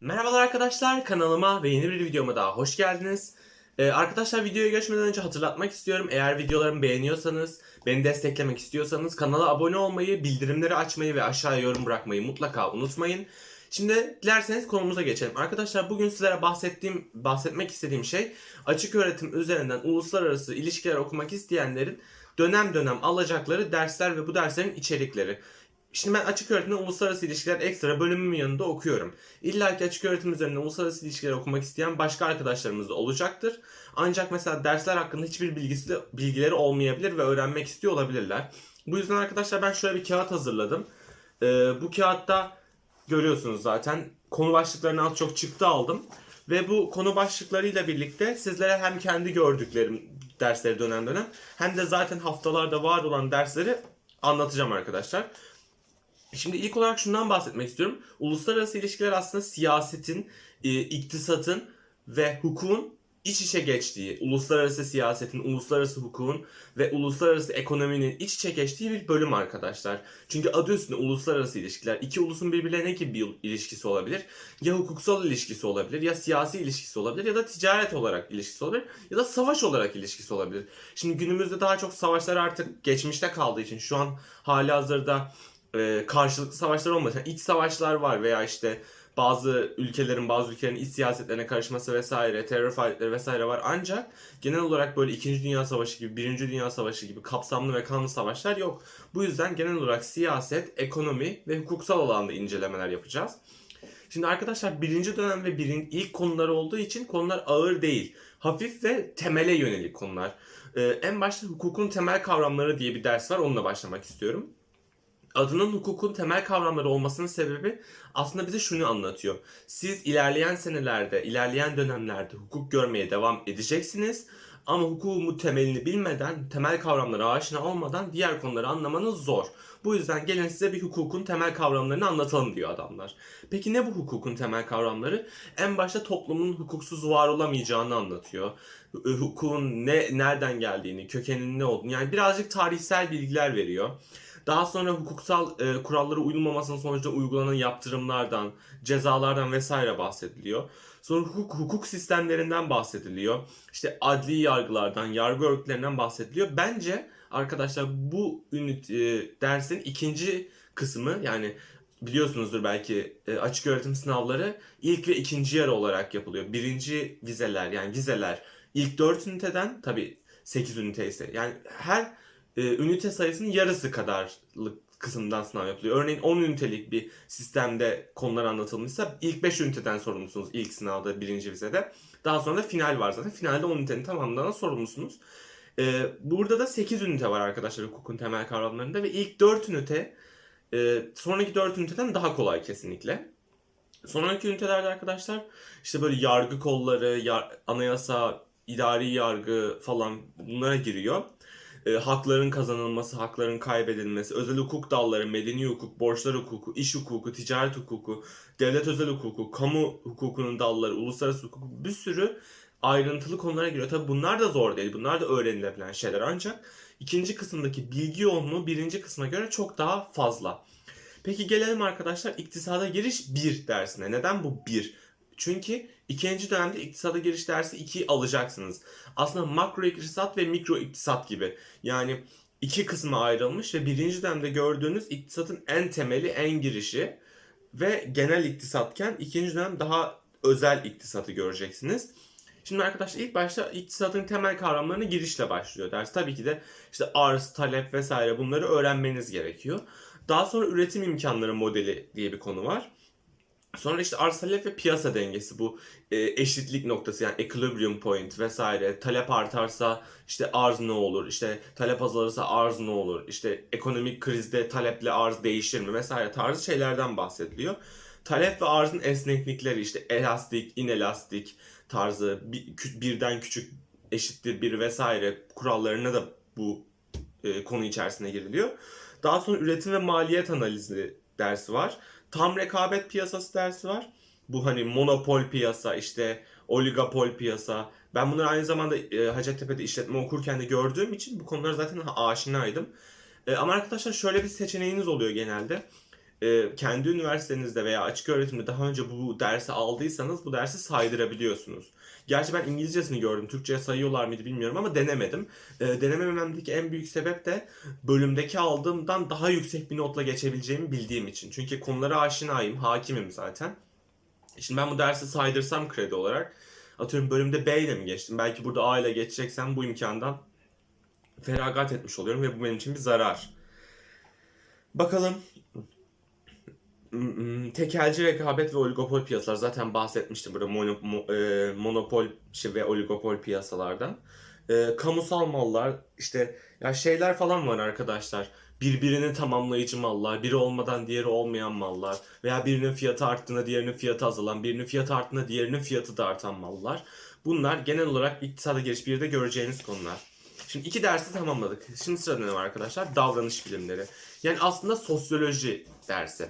Merhabalar arkadaşlar kanalıma ve yeni bir videoma daha hoş geldiniz. Ee, arkadaşlar videoya geçmeden önce hatırlatmak istiyorum. Eğer videolarımı beğeniyorsanız, beni desteklemek istiyorsanız kanala abone olmayı, bildirimleri açmayı ve aşağıya yorum bırakmayı mutlaka unutmayın. Şimdi dilerseniz konumuza geçelim. Arkadaşlar bugün sizlere bahsettiğim, bahsetmek istediğim şey açık öğretim üzerinden uluslararası ilişkiler okumak isteyenlerin dönem dönem alacakları dersler ve bu derslerin içerikleri. Şimdi ben açık öğretimde uluslararası ilişkiler ekstra bölümümün yanında okuyorum. İlla ki açık öğretim üzerine uluslararası ilişkiler okumak isteyen başka arkadaşlarımız da olacaktır. Ancak mesela dersler hakkında hiçbir bilgisi bilgileri olmayabilir ve öğrenmek istiyor olabilirler. Bu yüzden arkadaşlar ben şöyle bir kağıt hazırladım. Ee, bu kağıtta görüyorsunuz zaten konu başlıklarını az çok çıktı aldım. Ve bu konu başlıklarıyla birlikte sizlere hem kendi gördüklerim dersleri dönem dönem hem de zaten haftalarda var olan dersleri anlatacağım arkadaşlar. Şimdi ilk olarak şundan bahsetmek istiyorum. Uluslararası ilişkiler aslında siyasetin, e, iktisatın ve hukukun iç içe geçtiği, uluslararası siyasetin, uluslararası hukukun ve uluslararası ekonominin iç içe geçtiği bir bölüm arkadaşlar. Çünkü adı üstünde uluslararası ilişkiler. İki ulusun birbirine ne gibi bir ilişkisi olabilir? Ya hukuksal ilişkisi olabilir, ya siyasi ilişkisi olabilir, ya da ticaret olarak ilişkisi olabilir, ya da savaş olarak ilişkisi olabilir. Şimdi günümüzde daha çok savaşlar artık geçmişte kaldığı için şu an hali hazırda e, karşılıklı savaşlar olmasın. Yani iç savaşlar var veya işte bazı ülkelerin bazı ülkelerin iç siyasetlerine karışması vesaire, terör faaliyetleri vesaire var. Ancak genel olarak böyle 2. Dünya Savaşı gibi, 1. Dünya Savaşı gibi kapsamlı ve kanlı savaşlar yok. Bu yüzden genel olarak siyaset, ekonomi ve hukuksal alanda incelemeler yapacağız. Şimdi arkadaşlar birinci dönem ve birin ilk konuları olduğu için konular ağır değil. Hafif ve temele yönelik konular. Ee, en başta hukukun temel kavramları diye bir ders var. Onunla başlamak istiyorum adının hukukun temel kavramları olmasının sebebi aslında bize şunu anlatıyor. Siz ilerleyen senelerde, ilerleyen dönemlerde hukuk görmeye devam edeceksiniz. Ama hukukun temelini bilmeden, temel kavramlara aşina olmadan diğer konuları anlamanız zor. Bu yüzden gelin size bir hukukun temel kavramlarını anlatalım diyor adamlar. Peki ne bu hukukun temel kavramları? En başta toplumun hukuksuz var olamayacağını anlatıyor. Hukukun ne nereden geldiğini, kökeninin ne olduğunu yani birazcık tarihsel bilgiler veriyor. Daha sonra hukuksal e, kurallara uyulmamasının sonucunda uygulanan yaptırımlardan, cezalardan vesaire bahsediliyor. Sonra hukuk, hukuk sistemlerinden bahsediliyor. İşte adli yargılardan, yargı örgütlerinden bahsediliyor. Bence arkadaşlar bu ünit e, dersin ikinci kısmı yani biliyorsunuzdur belki e, açık öğretim sınavları ilk ve ikinci yarı olarak yapılıyor. Birinci vizeler yani vizeler ilk 4 üniteden tabi 8 ünite ise yani her e, ünite sayısının yarısı kadarlık kısımdan sınav yapılıyor. Örneğin 10 ünitelik bir sistemde konular anlatılmışsa ilk 5 üniteden sorumlusunuz ilk sınavda birinci vizede. Daha sonra da final var zaten. Finalde 10 ünitenin tamamından sorumlusunuz. Ee, burada da 8 ünite var arkadaşlar hukukun temel kavramlarında ve ilk 4 ünite e, sonraki 4 üniteden daha kolay kesinlikle. Sonraki ünitelerde arkadaşlar işte böyle yargı kolları, yar, anayasa, idari yargı falan bunlara giriyor e, hakların kazanılması, hakların kaybedilmesi, özel hukuk dalları, medeni hukuk, borçlar hukuku, iş hukuku, ticaret hukuku, devlet özel hukuku, kamu hukukunun dalları, uluslararası hukuk bir sürü ayrıntılı konulara giriyor. Tabi bunlar da zor değil. Bunlar da öğrenilebilen şeyler ancak ikinci kısımdaki bilgi yoğunluğu birinci kısma göre çok daha fazla. Peki gelelim arkadaşlar iktisada giriş 1 dersine. Neden bu 1? Çünkü ikinci dönemde iktisada giriş dersi 2 alacaksınız. Aslında makro iktisat ve mikro iktisat gibi. Yani iki kısma ayrılmış ve birinci dönemde gördüğünüz iktisatın en temeli, en girişi ve genel iktisatken ikinci dönem daha özel iktisatı göreceksiniz. Şimdi arkadaşlar ilk başta iktisatın temel kavramlarını girişle başlıyor ders. Tabii ki de işte arz, talep vesaire bunları öğrenmeniz gerekiyor. Daha sonra üretim imkanları modeli diye bir konu var. Sonra işte arz talep ve piyasa dengesi bu e, eşitlik noktası yani equilibrium point vesaire. Talep artarsa işte arz ne olur? İşte talep azalırsa arz ne olur? İşte ekonomik krizde taleple arz değişir mi vesaire tarzı şeylerden bahsediliyor. Talep ve arzın esneklikleri işte elastik, inelastik tarzı bir, birden küçük eşittir bir vesaire kurallarına da bu e, konu içerisine giriliyor. Daha sonra üretim ve maliyet analizi dersi var tam rekabet piyasası dersi var. Bu hani monopol piyasa işte oligopol piyasa. Ben bunları aynı zamanda e, Hacettepe'de işletme okurken de gördüğüm için bu konulara zaten aşinaydım. E, ama arkadaşlar şöyle bir seçeneğiniz oluyor genelde. E, kendi üniversitenizde veya açık öğretimde daha önce bu dersi aldıysanız bu dersi saydırabiliyorsunuz. Gerçi ben İngilizcesini gördüm. Türkçe'ye sayıyorlar mıydı bilmiyorum ama denemedim. E, denemememdeki en büyük sebep de bölümdeki aldığımdan daha yüksek bir notla geçebileceğimi bildiğim için. Çünkü konulara aşinayım, hakimim zaten. Şimdi ben bu dersi saydırsam kredi olarak atıyorum bölümde B ile mi geçtim? Belki burada A ile geçeceksem bu imkandan feragat etmiş oluyorum ve bu benim için bir zarar. Bakalım. Tekelci rekabet ve oligopol piyasalar zaten bahsetmiştim burada mono- mo- e, monopol şey ve oligopol piyasalardan. E, kamusal mallar işte ya şeyler falan var arkadaşlar. Birbirini tamamlayıcı mallar, biri olmadan diğeri olmayan mallar veya birinin fiyatı arttığında diğerinin fiyatı azalan, birinin fiyatı arttığında diğerinin fiyatı da artan mallar. Bunlar genel olarak iktisada giriş bir de göreceğiniz konular. Şimdi iki dersi tamamladık. Şimdi sırada ne var arkadaşlar? Davranış bilimleri. Yani aslında sosyoloji dersi.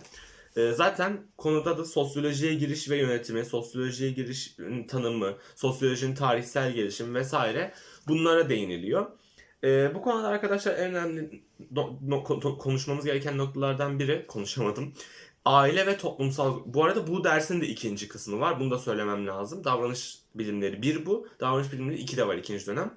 Ee, zaten konuda da sosyolojiye giriş ve yönetimi, sosyolojiye giriş tanımı, sosyolojinin tarihsel gelişimi vesaire bunlara değiniliyor. Ee, bu konuda arkadaşlar en önemli no- no- ko- konuşmamız gereken noktalardan biri, konuşamadım. Aile ve toplumsal... Bu arada bu dersin de ikinci kısmı var. Bunu da söylemem lazım. Davranış bilimleri bir bu. Davranış bilimleri iki de var ikinci dönem.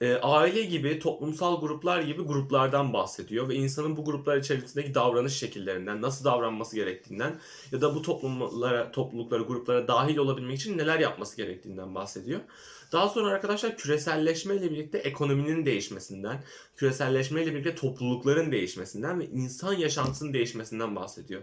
Ee, aile gibi, toplumsal gruplar gibi gruplardan bahsediyor ve insanın bu gruplar içerisindeki davranış şekillerinden, nasıl davranması gerektiğinden ya da bu toplumlara, topluluklara, gruplara dahil olabilmek için neler yapması gerektiğinden bahsediyor. Daha sonra arkadaşlar küreselleşme ile birlikte ekonominin değişmesinden, küreselleşme ile birlikte toplulukların değişmesinden ve insan yaşantısının değişmesinden bahsediyor.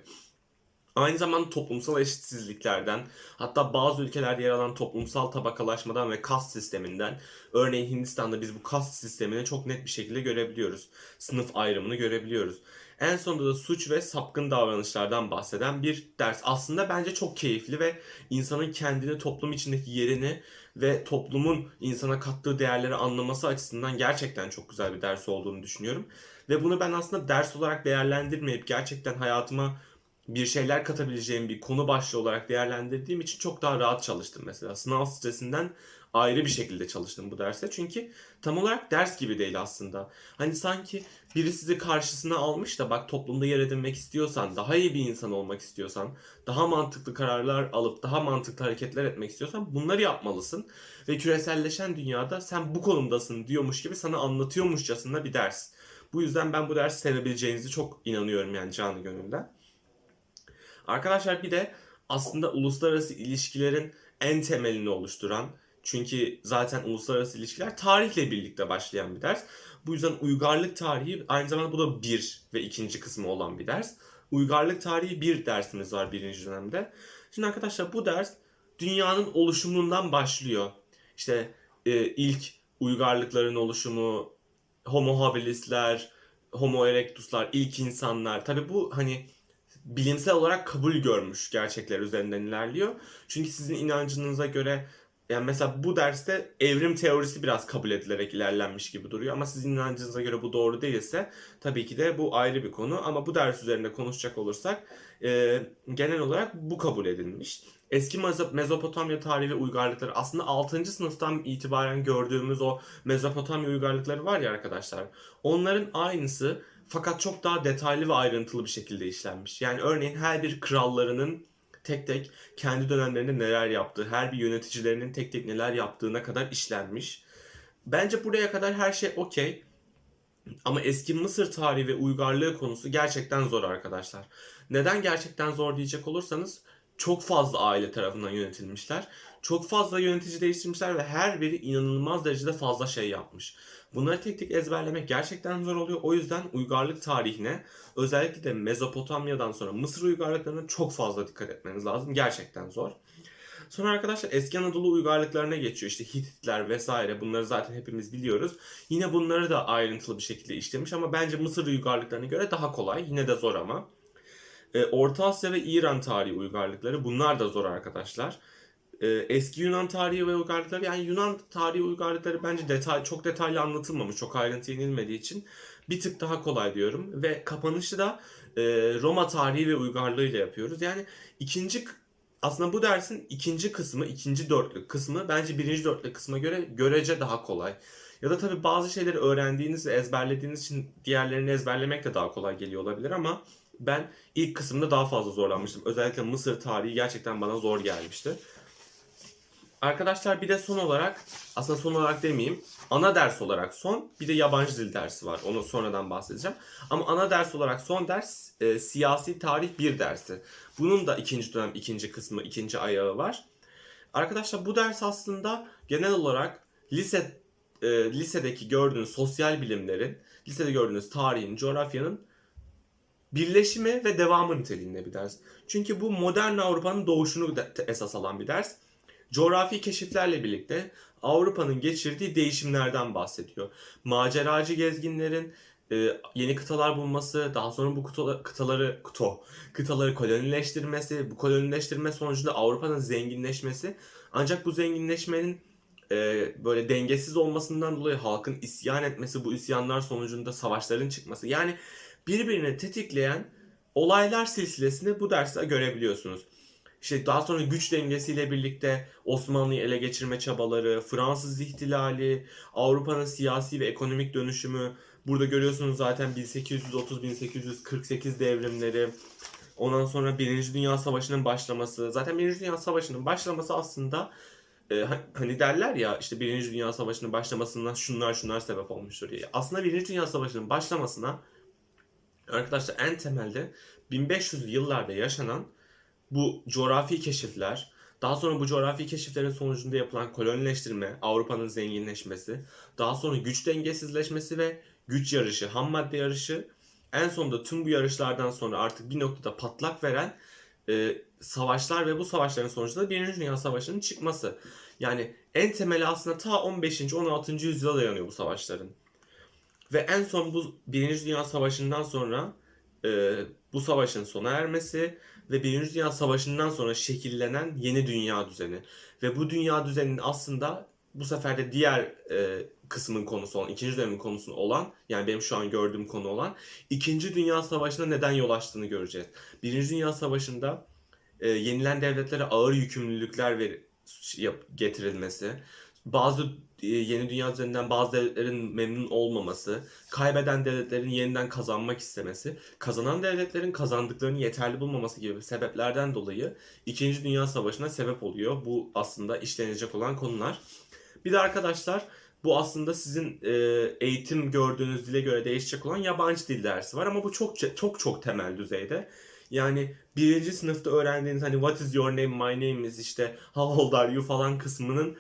Aynı zamanda toplumsal eşitsizliklerden, hatta bazı ülkelerde yer alan toplumsal tabakalaşmadan ve kast sisteminden, örneğin Hindistan'da biz bu kast sistemini çok net bir şekilde görebiliyoruz. Sınıf ayrımını görebiliyoruz. En sonunda da suç ve sapkın davranışlardan bahseden bir ders. Aslında bence çok keyifli ve insanın kendini toplum içindeki yerini ve toplumun insana kattığı değerleri anlaması açısından gerçekten çok güzel bir ders olduğunu düşünüyorum. Ve bunu ben aslında ders olarak değerlendirmeyip gerçekten hayatıma bir şeyler katabileceğim bir konu başlığı olarak değerlendirdiğim için çok daha rahat çalıştım mesela. Sınav stresinden ayrı bir şekilde çalıştım bu derste. Çünkü tam olarak ders gibi değil aslında. Hani sanki biri sizi karşısına almış da bak toplumda yer edinmek istiyorsan, daha iyi bir insan olmak istiyorsan, daha mantıklı kararlar alıp daha mantıklı hareketler etmek istiyorsan bunları yapmalısın. Ve küreselleşen dünyada sen bu konumdasın diyormuş gibi sana anlatıyormuşçasına bir ders. Bu yüzden ben bu dersi sevebileceğinizi çok inanıyorum yani canı gönülden. Arkadaşlar bir de aslında uluslararası ilişkilerin en temelini oluşturan çünkü zaten uluslararası ilişkiler tarihle birlikte başlayan bir ders. Bu yüzden uygarlık tarihi aynı zamanda bu da bir ve ikinci kısmı olan bir ders. Uygarlık tarihi bir dersimiz var birinci dönemde. Şimdi arkadaşlar bu ders dünyanın oluşumundan başlıyor. İşte e, ilk uygarlıkların oluşumu, Homo habilisler, Homo erectuslar, ilk insanlar. Tabi bu hani bilimsel olarak kabul görmüş gerçekler üzerinden ilerliyor. Çünkü sizin inancınıza göre yani mesela bu derste evrim teorisi biraz kabul edilerek ilerlenmiş gibi duruyor ama sizin inancınıza göre bu doğru değilse tabii ki de bu ayrı bir konu ama bu ders üzerinde konuşacak olursak e, genel olarak bu kabul edilmiş. Eski Mezo- Mezopotamya tarihi uygarlıkları aslında 6. sınıftan itibaren gördüğümüz o Mezopotamya uygarlıkları var ya arkadaşlar. Onların aynısı fakat çok daha detaylı ve ayrıntılı bir şekilde işlenmiş. Yani örneğin her bir krallarının tek tek kendi dönemlerinde neler yaptığı, her bir yöneticilerinin tek tek neler yaptığına kadar işlenmiş. Bence buraya kadar her şey okey. Ama eski Mısır tarihi ve uygarlığı konusu gerçekten zor arkadaşlar. Neden gerçekten zor diyecek olursanız çok fazla aile tarafından yönetilmişler. Çok fazla yönetici değiştirmişler ve her biri inanılmaz derecede fazla şey yapmış. Bunları tek tek ezberlemek gerçekten zor oluyor. O yüzden uygarlık tarihine özellikle de Mezopotamya'dan sonra Mısır uygarlıklarına çok fazla dikkat etmeniz lazım. Gerçekten zor. Sonra arkadaşlar eski Anadolu uygarlıklarına geçiyor. İşte Hititler vesaire bunları zaten hepimiz biliyoruz. Yine bunları da ayrıntılı bir şekilde işlemiş ama bence Mısır uygarlıklarına göre daha kolay. Yine de zor ama. Ee, Orta Asya ve İran tarihi uygarlıkları bunlar da zor arkadaşlar. Ee, eski Yunan tarihi ve uygarlıkları yani Yunan tarihi uygarlıkları bence detay çok detaylı anlatılmamış, çok ayrıntıya inilmediği için bir tık daha kolay diyorum ve kapanışı da e, Roma tarihi ve uygarlığıyla yapıyoruz. Yani ikinci aslında bu dersin ikinci kısmı, ikinci dörtlük kısmı bence birinci dörtlük kısma göre görece daha kolay. Ya da tabii bazı şeyleri öğrendiğiniz ve ezberlediğiniz için diğerlerini ezberlemek de daha kolay geliyor olabilir ama ben ilk kısımda daha fazla zorlanmıştım. Özellikle Mısır tarihi gerçekten bana zor gelmişti. Arkadaşlar bir de son olarak, aslında son olarak demeyeyim, ana ders olarak son, bir de yabancı dil dersi var. Onu sonradan bahsedeceğim. Ama ana ders olarak son ders e, siyasi tarih bir dersi. Bunun da ikinci dönem ikinci kısmı, ikinci ayağı var. Arkadaşlar bu ders aslında genel olarak lise e, lisedeki gördüğünüz sosyal bilimlerin, lisede gördüğünüz tarihin, coğrafyanın birleşimi ve devamı niteliğinde bir ders. Çünkü bu modern Avrupa'nın doğuşunu esas alan bir ders. Coğrafi keşiflerle birlikte Avrupa'nın geçirdiği değişimlerden bahsediyor. Maceracı gezginlerin e, yeni kıtalar bulması, daha sonra bu kıta- kıtaları kuto, kıtaları kolonileştirmesi, bu kolonileştirme sonucunda Avrupa'nın zenginleşmesi. Ancak bu zenginleşmenin e, böyle dengesiz olmasından dolayı halkın isyan etmesi, bu isyanlar sonucunda savaşların çıkması. Yani birbirini tetikleyen olaylar silsilesini bu derste görebiliyorsunuz. İşte daha sonra güç dengesiyle birlikte Osmanlı'yı ele geçirme çabaları, Fransız ihtilali, Avrupa'nın siyasi ve ekonomik dönüşümü. Burada görüyorsunuz zaten 1830-1848 devrimleri. Ondan sonra Birinci Dünya Savaşı'nın başlaması. Zaten Birinci Dünya Savaşı'nın başlaması aslında e, ha- hani derler ya işte Birinci Dünya Savaşı'nın başlamasından şunlar şunlar sebep olmuştur diye. Aslında Birinci Dünya Savaşı'nın başlamasına arkadaşlar en temelde 1500'lü yıllarda yaşanan bu coğrafi keşifler, daha sonra bu coğrafi keşiflerin sonucunda yapılan kolonileştirme, Avrupa'nın zenginleşmesi, daha sonra güç dengesizleşmesi ve güç yarışı, ham madde yarışı, en sonunda tüm bu yarışlardan sonra artık bir noktada patlak veren e, savaşlar ve bu savaşların sonucunda Birinci Dünya Savaşı'nın çıkması. Yani en temeli aslında ta 15. 16. yüzyıla dayanıyor bu savaşların. Ve en son bu Birinci Dünya Savaşı'ndan sonra e, bu savaşın sona ermesi ve Birinci Dünya Savaşı'ndan sonra şekillenen yeni dünya düzeni. Ve bu dünya düzeninin aslında bu sefer de diğer e, kısmın konusu olan, ikinci dönemin konusu olan, yani benim şu an gördüğüm konu olan, İkinci Dünya Savaşı'na neden yol açtığını göreceğiz. Birinci Dünya Savaşı'nda e, yenilen devletlere ağır yükümlülükler ver, yap, getirilmesi, bazı yeni dünya düzeninden bazı devletlerin memnun olmaması, kaybeden devletlerin yeniden kazanmak istemesi, kazanan devletlerin kazandıklarını yeterli bulmaması gibi sebeplerden dolayı İkinci Dünya Savaşı'na sebep oluyor. Bu aslında işlenecek olan konular. Bir de arkadaşlar bu aslında sizin e, eğitim gördüğünüz dile göre değişecek olan yabancı dil dersi var ama bu çok çok çok temel düzeyde. Yani birinci sınıfta öğrendiğiniz hani what is your name, my name is işte how old are you falan kısmının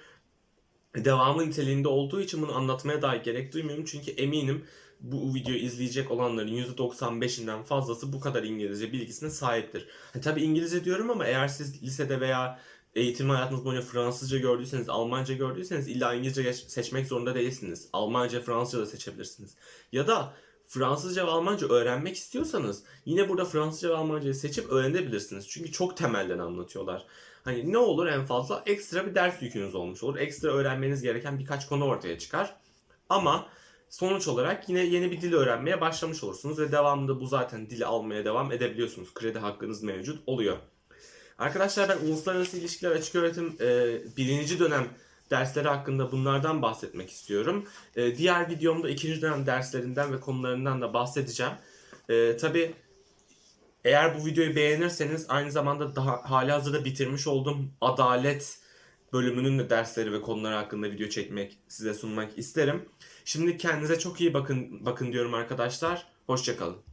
devamı niteliğinde olduğu için bunu anlatmaya dahi gerek duymuyorum. Çünkü eminim bu videoyu izleyecek olanların %95'inden fazlası bu kadar İngilizce bilgisine sahiptir. Ha, tabii İngilizce diyorum ama eğer siz lisede veya eğitim hayatınız boyunca Fransızca gördüyseniz, Almanca gördüyseniz illa İngilizce seçmek zorunda değilsiniz. Almanca, Fransızca da seçebilirsiniz. Ya da Fransızca ve Almanca öğrenmek istiyorsanız yine burada Fransızca ve Almancayı seçip öğrenebilirsiniz. Çünkü çok temelden anlatıyorlar. Hani ne olur en fazla ekstra bir ders yükünüz olmuş olur. Ekstra öğrenmeniz gereken birkaç konu ortaya çıkar. Ama sonuç olarak yine yeni bir dil öğrenmeye başlamış olursunuz ve devamında bu zaten dili almaya devam edebiliyorsunuz. Kredi hakkınız mevcut oluyor. Arkadaşlar ben uluslararası ilişkiler açık öğretim e, birinci dönem dersleri hakkında bunlardan bahsetmek istiyorum. E, diğer videomda ikinci dönem derslerinden ve konularından da bahsedeceğim. E, Tabi eğer bu videoyu beğenirseniz aynı zamanda daha hali hazırda bitirmiş olduğum adalet bölümünün de dersleri ve konuları hakkında video çekmek, size sunmak isterim. Şimdi kendinize çok iyi bakın bakın diyorum arkadaşlar. Hoşçakalın.